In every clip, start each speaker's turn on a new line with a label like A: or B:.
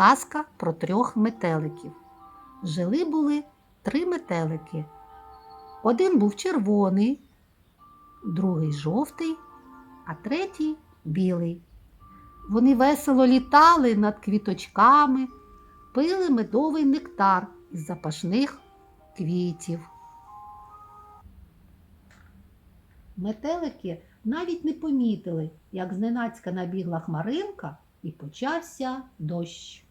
A: Казка про трьох метеликів. Жили були три метелики. Один був червоний, другий жовтий, а третій білий. Вони весело літали над квіточками, пили медовий нектар із запашних квітів. Метелики навіть не помітили, як зненацька набігла хмаринка і почався дощ.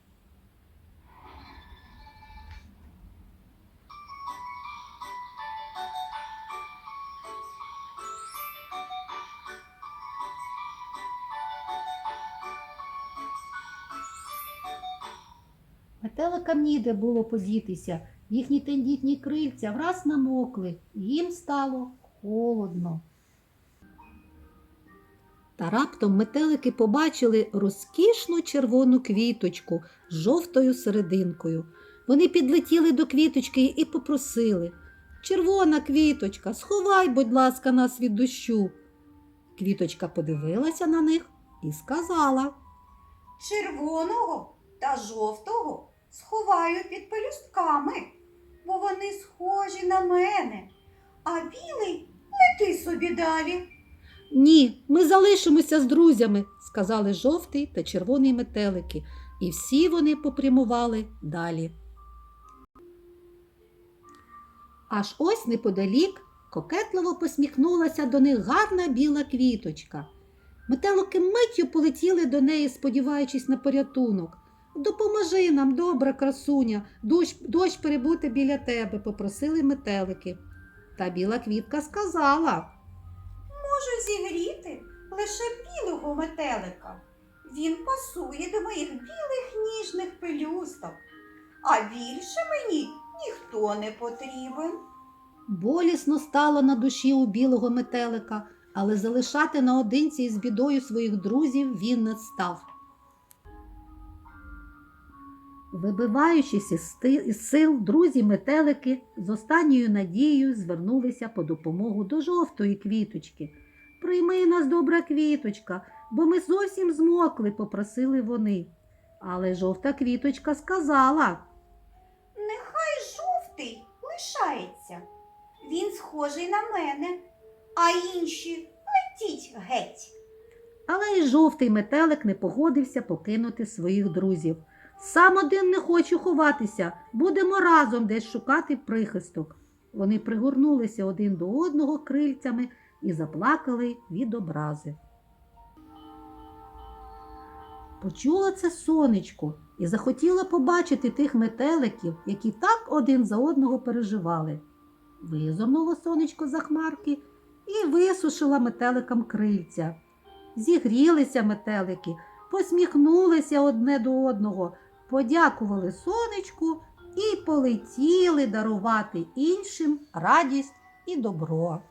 A: Метеликам ніде було подітися, їхні тендітні крильця враз намокли, і їм стало холодно. Та раптом метелики побачили розкішну червону квіточку з жовтою серединкою. Вони підлетіли до квіточки і попросили Червона квіточка, сховай, будь ласка, нас від дощу. Квіточка подивилася на них і сказала
B: червоного та жовтого сховаю під пелюстками, бо вони схожі на мене, а білий лети собі далі.
A: Ні, ми залишимося з друзями, сказали жовтий та червоний метелики, і всі вони попрямували далі. Аж ось неподалік кокетливо посміхнулася до них гарна біла квіточка. Метелики миттю полетіли до неї, сподіваючись на порятунок. Допоможи нам, добра красуня, дощ, дощ перебути біля тебе, попросили метелики. Та біла квітка сказала.
B: Можу зігріти лише білого метелика. Він пасує до моїх білих ніжних пелюсток, а більше мені ніхто не потрібен.
A: Болісно стало на душі у білого метелика, але залишати наодинці із бідою своїх друзів він не став. Вибиваючись із сил, друзі метелики з останньою надією звернулися по допомогу до жовтої квіточки. Прийми нас, добра квіточка, бо ми зовсім змокли, попросили вони. Але жовта квіточка сказала.
B: Нехай жовтий лишається. Він схожий на мене, а інші летіть геть.
A: Але й жовтий метелик не погодився покинути своїх друзів. Сам один не хочу ховатися, будемо разом десь шукати прихисток. Вони пригорнулися один до одного крильцями і заплакали від образи. Почула це сонечко і захотіла побачити тих метеликів, які так один за одного переживали. Визирнуло сонечко за хмарки і висушила метеликам крильця. Зігрілися метелики, посміхнулися одне до одного, подякували сонечку і полетіли дарувати іншим радість і добро.